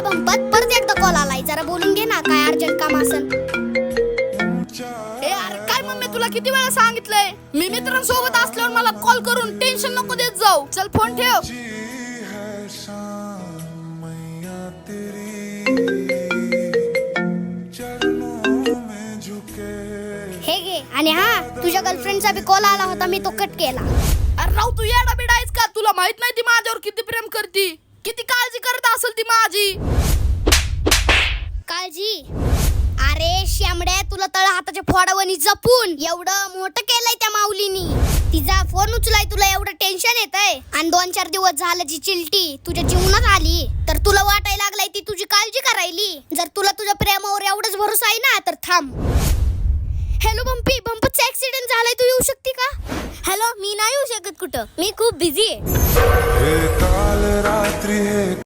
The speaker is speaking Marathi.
अरे भंपत परत एकदा कॉल आलाय. जरा बोलून घे ना काय अर्जंट काम असन ए अरे काय मम्मी तुला किती वेळा सांगितलंय? मी मित्रांसोबत असल्यावर मला कॉल करून टेन्शन नको देत जाऊ. चल फोन ठेव. है घे आणि हा तुझ्या गर्लफ्रेंडचा बी कॉल आला होता मी तो कट केला. अरे राव तू येडा बिडा आहेस का? तुला माहीत नाही ती माझ्यावर किती प्रेम करती. करत असेल ती माझी. काळजी. अरे श्यामड्या तुला तळ हाताच्या फोडावणी जपून एवढं मोठं केलंय त्या माऊलीनी. तिचा फोन उचलाय तुला एवढं टेन्शन येतंय? आणि दोन चार दिवस झालं जी चिलटी तुझ्या जीवनात आली. तर तुला वाटायला लागलाय ती तुझी काळजी करायली. जर तुला तुझ्या प्रेमावर एवढंच भरोसा आहे ना तर थांब. हॅलो बंपी बंपचा ऍक्सिडेंट झालाय तू येऊ शकते का? हॅलो मी नाही येऊ शकत कुठं. मी खूप बिझी आहे.